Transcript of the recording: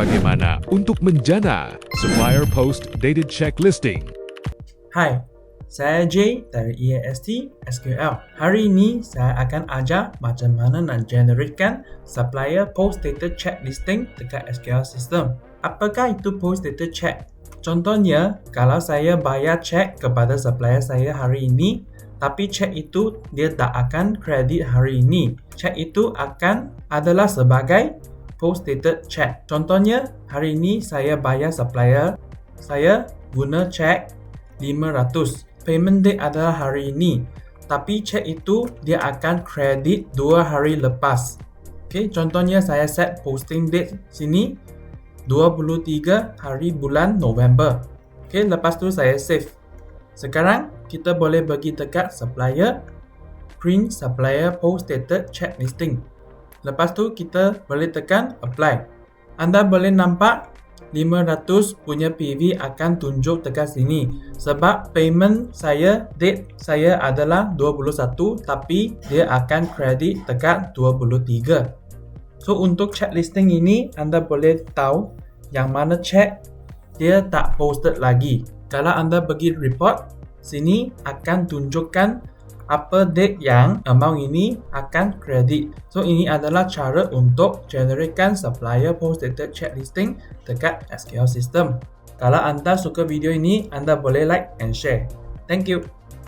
bagaimana untuk menjana supplier post dated check listing. Hai, saya Jay dari EAST SQL. Hari ini saya akan ajar macam mana nak generatekan supplier post data check listing dekat SQL system. Apakah itu post data check? Contohnya, kalau saya bayar cek kepada supplier saya hari ini, tapi cek itu dia tak akan kredit hari ini. Cek itu akan adalah sebagai post dated check. Contohnya, hari ini saya bayar supplier, saya guna cek 500. Payment date adalah hari ini. Tapi cek itu dia akan kredit 2 hari lepas. Okay, contohnya saya set posting date sini 23 hari bulan November. Okay, lepas tu saya save. Sekarang kita boleh pergi dekat supplier print supplier post dated check listing. Lepas tu kita boleh tekan apply. Anda boleh nampak 500 punya PV akan tunjuk dekat sini sebab payment saya date saya adalah 21 tapi dia akan kredit dekat 23. So untuk check listing ini anda boleh tahu yang mana check dia tak posted lagi. Kalau anda pergi report sini akan tunjukkan apa date yang amount ini akan kredit. So ini adalah cara untuk generatekan supplier post dated check listing dekat SQL system. Kalau anda suka video ini, anda boleh like and share. Thank you.